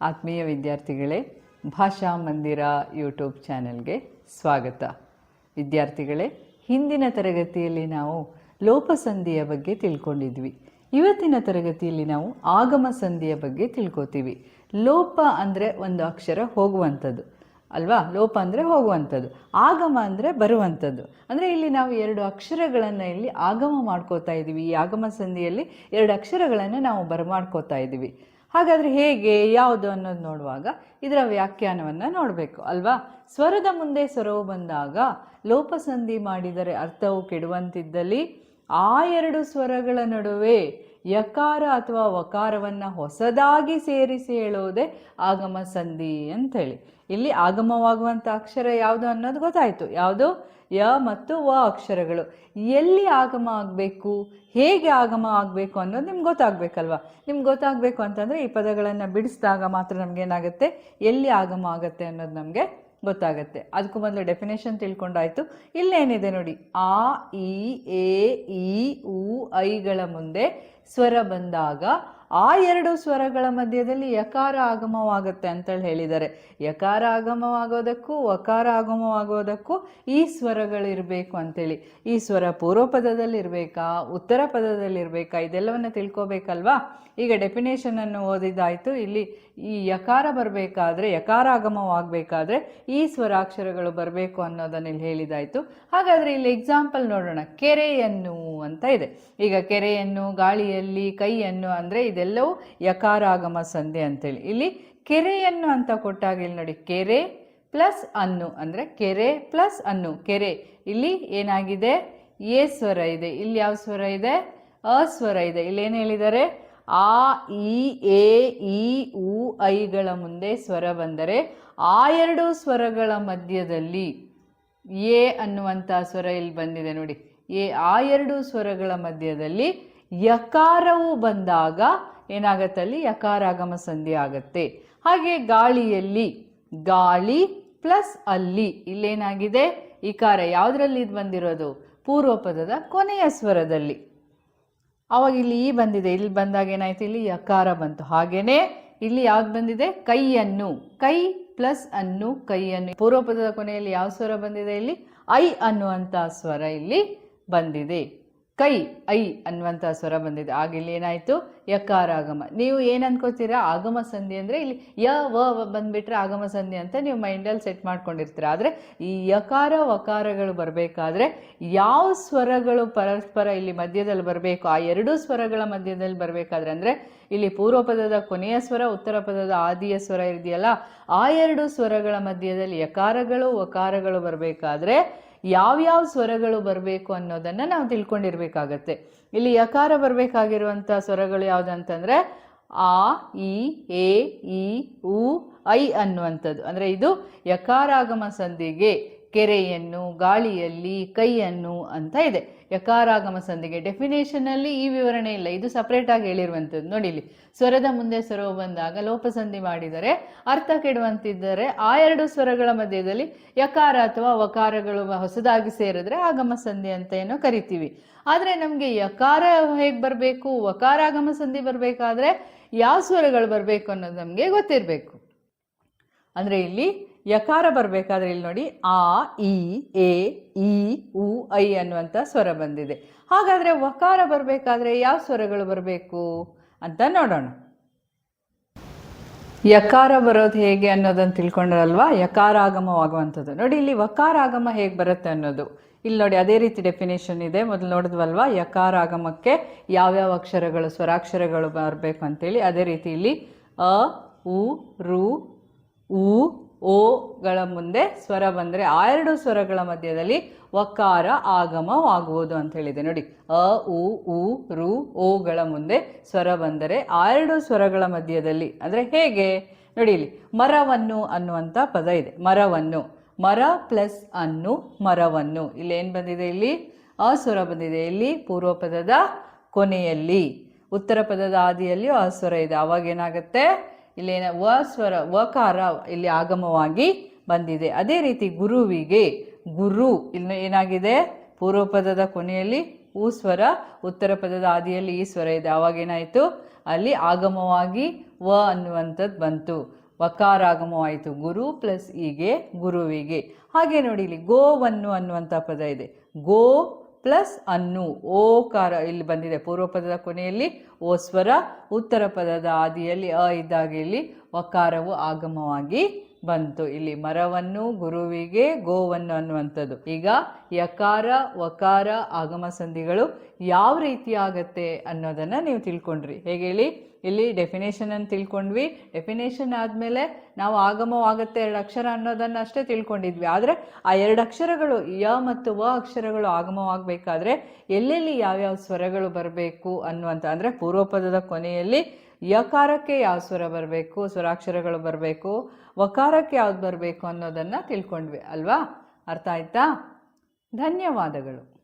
ಆತ್ಮೀಯ ವಿದ್ಯಾರ್ಥಿಗಳೇ, ಭಾಷಾ ಮಂದಿರ ಯೂಟ್ಯೂಬ್ ಚಾನೆಲ್ಗೆ ಸ್ವಾಗತ. ವಿದ್ಯಾರ್ಥಿಗಳೇ, ಹಿಂದಿನ ತರಗತಿಯಲ್ಲಿ ನಾವು ಲೋಪಸಂಧಿಯ ಬಗ್ಗೆ ತಿಳ್ಕೊಂಡಿದ್ವಿ. ಇವತ್ತಿನ ತರಗತಿಯಲ್ಲಿ ನಾವು ಆಗಮ ಸಂಧಿಯ ಬಗ್ಗೆ ತಿಳ್ಕೊತೀವಿ. ಲೋಪ ಅಂದರೆ ಒಂದು ಅಕ್ಷರ ಹೋಗುವಂಥದ್ದು. ಅಲ್ವಾ? ಲೋಪ ಅಂದರೆ ಹೋಗುವಂಥದ್ದು. ಆಗಮ ಅಂದರೆ ಬರುವಂಥದ್ದು. ಅಂದರೆ ಇಲ್ಲಿ ನಾವು ಎರಡು ಅಕ್ಷರಗಳನ್ನು ಇಲ್ಲಿ ಆಗಮ ಮಾಡ್ಕೋತಾ ಇದ್ದೀವಿ ಈ ಆಗಮ ಸಂಧಿಯಲ್ಲಿ ಎರಡು ಅಕ್ಷರಗಳನ್ನು ನಾವು ಬರಮಾಡ್ಕೋತಾ ಇದ್ದೀವಿ ಹಾಗಾದರೆ ಹೇಗೆ, ಯಾವುದು ಅನ್ನೋದು ನೋಡುವಾಗ ಇದರ ವ್ಯಾಖ್ಯಾನವನ್ನು ನೋಡಬೇಕು, ಅಲ್ವಾ? ಸ್ವರದ ಮುಂದೆ ಸ್ವರವು ಬಂದಾಗ ಲೋಪಸಂಧಿ ಮಾಡಿದರೆ ಅರ್ಥವು ಕೆಡುವಂತಿದ್ದಲ್ಲಿ ಆ ಎರಡು ಸ್ವರಗಳ ನಡುವೆ ಯಕಾರ ಅಥವಾ ವಕಾರವನ್ನು ಹೊಸದಾಗಿ ಸೇರಿಸಿ ಹೇಳುವುದೇ ಆಗಮ ಸಂಧಿ ಅಂತೇಳಿ. ಇಲ್ಲಿ ಆಗಮವಾಗುವಂಥ ಅಕ್ಷರ ಯಾವುದು ಅನ್ನೋದು ಗೊತ್ತಾಯಿತು. ಯಾವುದು? ಯ ಮತ್ತು ವ ಅಕ್ಷರಗಳು. ಎಲ್ಲಿ ಆಗಮ ಆಗಬೇಕು, ಹೇಗೆ ಆಗಮ ಆಗಬೇಕು ಅನ್ನೋದು ನಿಮ್ಗೆ ಗೊತ್ತಾಗಬೇಕಲ್ವಾ? ನಿಮ್ಗೆ ಗೊತ್ತಾಗಬೇಕು ಅಂತಂದರೆ ಈ ಪದಗಳನ್ನು ಬಿಡಿಸಿದಾಗ ಮಾತ್ರ ನಮಗೇನಾಗುತ್ತೆ ಎಲ್ಲಿ ಆಗಮ ಆಗುತ್ತೆ ಅನ್ನೋದು ನಮಗೆ ಗೊತ್ತಾಗುತ್ತೆ. ಅದಕ್ಕೂ ಮೊದಲು ಡೆಫಿನೇಷನ್ ತಿಳ್ಕೊಂಡಾಯಿತು. ಇಲ್ಲೇನಿದೆ ನೋಡಿ. ಆ ಇ ಎ, ಇ, ಉ, ಐಗಳ ಮುಂದೆ ಸ್ವರ ಬಂದಾಗ ಆ ಎರಡು ಸ್ವರಗಳ ಮಧ್ಯದಲ್ಲಿ ಯಕಾರ ಆಗಮವಾಗುತ್ತೆ ಅಂತೇಳಿ ಹೇಳಿದ್ದಾರೆ. ಯಕಾರ ಆಗಮವಾಗೋದಕ್ಕೂ ವಕಾರ ಆಗಮವಾಗೋದಕ್ಕೂ ಈ ಸ್ವರಗಳಿರಬೇಕು ಅಂತೇಳಿ. ಈ ಸ್ವರ ಪೂರ್ವ ಪದದಲ್ಲಿ ಇರಬೇಕಾ ಉತ್ತರ ಪದದಲ್ಲಿ ಇರಬೇಕಾ ಇದೆಲ್ಲವನ್ನು ತಿಳ್ಕೋಬೇಕಲ್ವಾ? ಈಗ ಡೆಫಿನೇಷನ್ ಅನ್ನು ಓದಿದ್ದಾಯ್ತು. ಇಲ್ಲಿ ಈ ಯಕಾರ ಬರಬೇಕಾದ್ರೆ, ಯಕಾರ ಆಗಮವಾಗಬೇಕಾದ್ರೆ ಈ ಸ್ವರಾಕ್ಷರಗಳು ಬರಬೇಕು ಅನ್ನೋದನ್ನ ಇಲ್ಲಿ ಹೇಳಿದಾಯ್ತು ಹಾಗಾದ್ರೆ ಇಲ್ಲಿ ಎಕ್ಸಾಂಪಲ್ ನೋಡೋಣ. ಕೆರೆಯನ್ನು ಅಂತ ಇದೆ. ಈಗ ಕೆರೆಯನ್ನು ಗಾಳಿಯಲ್ಲಿ ಕೈಯನ್ನು, ಅಂದ್ರೆ ಇದೆಲ್ಲವೂ ಯಕಾರಾಗಮ ಸಂಧಿ ಅಂತೇಳಿ. ಇಲ್ಲಿ ಕೆರೆಯನ್ನು ಅಂತ ಕೊಟ್ಟಾಗ ಇಲ್ಲಿ ನೋಡಿ, ಕೆರೆ ಪ್ಲಸ್ ಅನ್ನು, ಅಂದ್ರೆ ಕೆರೆ ಪ್ಲಸ್ ಅನ್ನು, ಕೆರೆ. ಇಲ್ಲಿ ಏನಾಗಿದೆ? ಎ ಸ್ವರ ಇದೆ. ಇಲ್ಲಿ ಯಾವ ಸ್ವರ ಇದೆ? ಅ ಸ್ವರ ಇದೆ. ಇಲ್ಲಿ ಏನು ಹೇಳಿದ್ದಾರೆ? ಆ, ಇ, ಎ, ಇ, ಉ, ಐಗಳ ಮುಂದೆ ಸ್ವರ ಬಂದರೆ ಆ ಎರಡು ಸ್ವರಗಳ ಮಧ್ಯದಲ್ಲಿ ಎ ಅನ್ನುವಂಥ ಸ್ವರ ಇಲ್ಲಿ ಬಂದಿದೆ ನೋಡಿ. ಎ, ಆ ಎರಡು ಸ್ವರಗಳ ಮಧ್ಯದಲ್ಲಿ ಯಕಾರವು ಬಂದಾಗ ಏನಾಗತ್ತಲ್ಲಿ ಯಕಾರಾಗಮ ಸಂಧಿ ಆಗತ್ತೆ. ಹಾಗೆ ಗಾಳಿಯಲ್ಲಿ, ಗಾಳಿ ಪ್ಲಸ್ ಅಲ್ಲಿ, ಇಲ್ಲೇನಾಗಿದೆ? ಇಕಾರ ಯಾವುದರಲ್ಲಿ ಇದು ಬಂದಿರೋದು? ಪೂರ್ವ ಪದದ ಕೊನೆಯ ಸ್ವರದಲ್ಲಿ. ಅವಾಗ ಇಲ್ಲಿ ಈ ಬಂದಿದೆ. ಇಲ್ಲಿ ಬಂದಾಗ ಏನಾಯ್ತು? ಇಲ್ಲಿ ಯಕಾರ ಬಂತು. ಹಾಗೇನೆ ಇಲ್ಲಿ ಯಾವ್ದು ಬಂದಿದೆ? ಕೈಯನ್ನು. ಕೈ ಪ್ಲಸ್ ಅನ್ನು, ಕೈಯನ್ನು. ಪೂರ್ವ ಪದದ ಕೊನೆಯಲ್ಲಿ ಯಾವ ಸ್ವರ ಬಂದಿದೆ ಇಲ್ಲಿ? ಐ ಅನ್ನುವಂಥ ಸ್ವರ ಇಲ್ಲಿ ಬಂದಿದೆ. ಕೈ, ಐ ಅನ್ನುವಂಥ ಸ್ವರ ಬಂದಿದೆ. ಆಗ ಇಲ್ಲಿ ಏನಾಯ್ತು? ಯಕಾರ ಆಗಮ. ನೀವು ಏನು ಅನ್ಕೋತೀರಾ? ಆಗಮ ಸಂಧಿ ಅಂದ್ರೆ ಇಲ್ಲಿ ಯ, ವ ಬಂದ್ಬಿಟ್ರೆ ಆಗಮ ಸಂಧಿ ಅಂತ ನೀವು ಮೈಂಡಲ್ಲಿ ಸೆಟ್ ಮಾಡ್ಕೊಂಡಿರ್ತೀರ. ಆದ್ರೆ ಈ ಯಕಾರ, ವಕಾರಗಳು ಬರಬೇಕಾದ್ರೆ ಯಾವ ಸ್ವರಗಳು ಪರಸ್ಪರ ಇಲ್ಲಿ ಮಧ್ಯದಲ್ಲಿ ಬರಬೇಕು? ಆ ಎರಡೂ ಸ್ವರಗಳ ಮಧ್ಯದಲ್ಲಿ ಬರಬೇಕಾದ್ರೆ ಅಂದ್ರೆ ಇಲ್ಲಿ ಪೂರ್ವ ಪದದ ಕೊನೆಯ ಸ್ವರ, ಉತ್ತರ ಪದದ ಆದಿಯ ಸ್ವರ ಇದೆಯಲ್ಲ ಆ ಎರಡು ಸ್ವರಗಳ ಮಧ್ಯದಲ್ಲಿ ಯಕಾರಗಳು, ವಕಾರಗಳು ಬರಬೇಕಾದ್ರೆ ಯಾವ್ಯಾವ ಸ್ವರಗಳು ಬರಬೇಕು ಅನ್ನೋದನ್ನ ನಾವು ತಿಳ್ಕೊಂಡಿರ್ಬೇಕಾಗತ್ತೆ. ಇಲ್ಲಿ ಯಕಾರ ಬರಬೇಕಾಗಿರುವಂಥ ಸ್ವರಗಳು ಯಾವುದಂತಂದರೆ ಆ ಇ ಎ, ಇ, ಉ, ಐ ಅನ್ನುವಂಥದ್ದು. ಅಂದ್ರೆ ಇದು ಯಕಾರಾಗಮ ಸಂಧಿಗೆ ಕೆರೆಯನ್ನು, ಗಾಳಿಯಲ್ಲಿ, ಕೈಯನ್ನು ಅಂತ ಇದೆ. ಯಕಾರಾಗಮ ಸಂಧಿಗೆ ಡೆಫಿನೇಷನ್ ಅಲ್ಲಿ ಈ ವಿವರಣೆ ಇಲ್ಲ. ಇದು ಸಪರೇಟ್ ಆಗಿ ಹೇಳಿರುವಂಥದ್ದು ನೋಡಿ ಇಲ್ಲಿ. ಸ್ವರದ ಮುಂದೆ ಸ್ವರವು ಬಂದಾಗ ಲೋಪಸಂಧಿ ಮಾಡಿದರೆ ಅರ್ಥ ಕೆಡುವಂತಿದ್ದರೆ ಆ ಎರಡು ಸ್ವರಗಳ ಮಧ್ಯದಲ್ಲಿ ಯಕಾರ ಅಥವಾ ವಕಾರಗಳು ಹೊಸದಾಗಿ ಸೇರಿದ್ರೆ ಆಗಮ ಸಂಧಿ ಅಂತ ಏನೋ ಕರಿತೀವಿ. ಆದರೆ ನಮಗೆ ಯಕಾರ ಹೇಗೆ ಬರಬೇಕು? ವಕಾರಾಗಮ ಸಂಧಿ ಬರಬೇಕಾದ್ರೆ ಯಾವ ಸ್ವರಗಳು ಬರಬೇಕು ಅನ್ನೋದು ನಮಗೆ ಗೊತ್ತಿರಬೇಕು. ಅಂದ್ರೆ ಇಲ್ಲಿ ಯಕಾರ ಬರಬೇಕಾದ್ರೆ ಇಲ್ಲಿ ನೋಡಿ, ಆ ಇ ಎ, ಇ, ಉ, ಐ ಅನ್ನುವಂಥ ಸ್ವರ ಬಂದಿದೆ. ಹಾಗಾದ್ರೆ ವಕಾರ ಬರಬೇಕಾದ್ರೆ ಯಾವ ಸ್ವರಗಳು ಬರಬೇಕು ಅಂತ ನೋಡೋಣ. ಯಕಾರ ಬರೋದು ಹೇಗೆ ಅನ್ನೋದನ್ನು ತಿಳ್ಕೊಂಡ್ರಲ್ವಾ? ಯಕಾರಾಗಮವಾಗುವಂಥದ್ದು. ನೋಡಿ, ಇಲ್ಲಿ ವಕಾರಾಗಮ ಹೇಗೆ ಬರುತ್ತೆ ಅನ್ನೋದು. ಇಲ್ಲಿ ನೋಡಿ, ಅದೇ ರೀತಿ ಡೆಫಿನೇಷನ್ ಇದೆ. ಮೊದಲು ನೋಡಿದ್ವಲ್ವಾ? ಯಕಾರಾಗಮಕ್ಕೆ ಯಾವ್ಯಾವ ಅಕ್ಷರಗಳು, ಸ್ವರಾಕ್ಷರಗಳು ಬರಬೇಕು ಅಂತೇಳಿ. ಅದೇ ರೀತಿ ಇಲ್ಲಿ ಅ, ಉ, ರು ಉ ಓಗಳ ಮುಂದೆ ಸ್ವರ ಬಂದರೆ ಆ ಎರಡು ಸ್ವರಗಳ ಮಧ್ಯದಲ್ಲಿ ವಕಾರ ಆಗಮವಾಗುವುದು ಅಂತ ಹೇಳಿದೆ. ನೋಡಿ, ಅ, ಉ ಉ, ರು ಓಗಳ ಮುಂದೆ ಸ್ವರ ಬಂದರೆ ಆ ಎರಡು ಸ್ವರಗಳ ಮಧ್ಯದಲ್ಲಿ ಅಂದರೆ ಹೇಗೆ? ನೋಡಿ ಇಲ್ಲಿ, ಮರವನ್ನು ಅನ್ನುವಂಥ ಪದ ಇದೆ. ಮರವನ್ನು, ಮರ ಪ್ಲಸ್ ಅನ್ನು, ಮರವನ್ನು. ಇಲ್ಲಿ ಏನು ಬಂದಿದೆ ಇಲ್ಲಿ? ಅ ಸ್ವರ ಬಂದಿದೆ ಇಲ್ಲಿ, ಪೂರ್ವ ಪದದ ಕೊನೆಯಲ್ಲಿ. ಉತ್ತರ ಪದದ ಆದಿಯಲ್ಲಿ ಸ್ವರ ಇದೆ. ಅವಾಗ ಏನಾಗುತ್ತೆ? ಇಲ್ಲೇನ ವ ಸ್ವರ ವಕಾರ ಇಲ್ಲಿ ಆಗಮವಾಗಿ ಬಂದಿದೆ. ಅದೇ ರೀತಿ ಗುರುವಿಗೆ ಗುರು ಇಲ್ಲಿ ಏನಾಗಿದೆ? ಪೂರ್ವ ಪದದ ಕೊನೆಯಲ್ಲಿ ಊ ಸ್ವರ ಉತ್ತರ ಪದದ ಆದಿಯಲ್ಲಿ ಈ ಸ್ವರ ಇದೆ. ಅವಾಗ ಏನಾಯಿತು? ಅಲ್ಲಿ ಆಗಮವಾಗಿ ವ ಅನ್ನುವಂಥದ್ದು ಬಂತು. ವಕಾರ ಆಗಮವಾಯಿತು ಗುರು ಪ್ಲಸ್ ಈಗೆ ಗುರುವಿಗೆ. ಹಾಗೆ ನೋಡಿ ಇಲ್ಲಿ ಗೋವನ್ನು ಅನ್ನುವಂಥ ಪದ ಇದೆ. ಗೋ ಪ್ಲಸ್ ಅನ್ನು. ಓಕಾರ ಇಲ್ಲಿ ಬಂದಿದೆ. ಪೂರ್ವ ಪದದ ಕೊನೆಯಲ್ಲಿ ಓ ಸ್ವರ, ಉತ್ತರ ಪದದ ಆದಿಯಲ್ಲಿ ಅ ಇದ್ದಾಗ ಇಲ್ಲಿ ಒಕಾರವು ಆಗಮವಾಗಿ ಬಂತು. ಇಲ್ಲಿ ಮರವನ್ನು ಗುರುವಿಗೆ ಗೋವನ್ನು ಅನ್ನುವಂಥದ್ದು. ಈಗ ಯಕಾರ, ವಕಾರ, ಆಗಮ ಸಂಧಿಗಳು ಯಾವ ರೀತಿ ಆಗತ್ತೆ ಅನ್ನೋದನ್ನ ನೀವು ತಿಳ್ಕೊಂಡ್ರಿ. ಹೇಗೆ ಹೇಳಿ? ಇಲ್ಲಿ ಡೆಫಿನೇಷನ್ ಅನ್ನು ತಿಳ್ಕೊಂಡ್ವಿ. ಡೆಫಿನೇಷನ್ ಆದಮೇಲೆ ನಾವು ಆಗಮವಾಗತ್ತೆ ಎರಡು ಅಕ್ಷರ ಅನ್ನೋದನ್ನ ಅಷ್ಟೇ ತಿಳ್ಕೊಂಡಿದ್ವಿ. ಆದರೆ ಆ ಎರಡು ಅಕ್ಷರಗಳು, ಯ ಮತ್ತು ವ ಅಕ್ಷರಗಳು ಆಗಮವಾಗಬೇಕಾದ್ರೆ ಎಲ್ಲೆಲ್ಲಿ ಯಾವ್ಯಾವ ಸ್ವರಗಳು ಬರಬೇಕು ಅನ್ನುವಂಥ, ಅಂದರೆ ಪೂರ್ವಪದದ ಕೊನೆಯಲ್ಲಿ ಯಕಾರಕ್ಕೆ ಯಾವ ಸ್ವರ ಬರಬೇಕು, ಸ್ವರಾಕ್ಷರಗಳು ಬರಬೇಕು, ವಕಾರಕ್ಕೆ ಯಾವ್ದು ಬರಬೇಕು ಅನ್ನೋದನ್ನು ತಿಳ್ಕೊಂಡ್ವಿ, ಅಲ್ವಾ? ಅರ್ಥ ಆಯ್ತಾ? ಧನ್ಯವಾದಗಳು.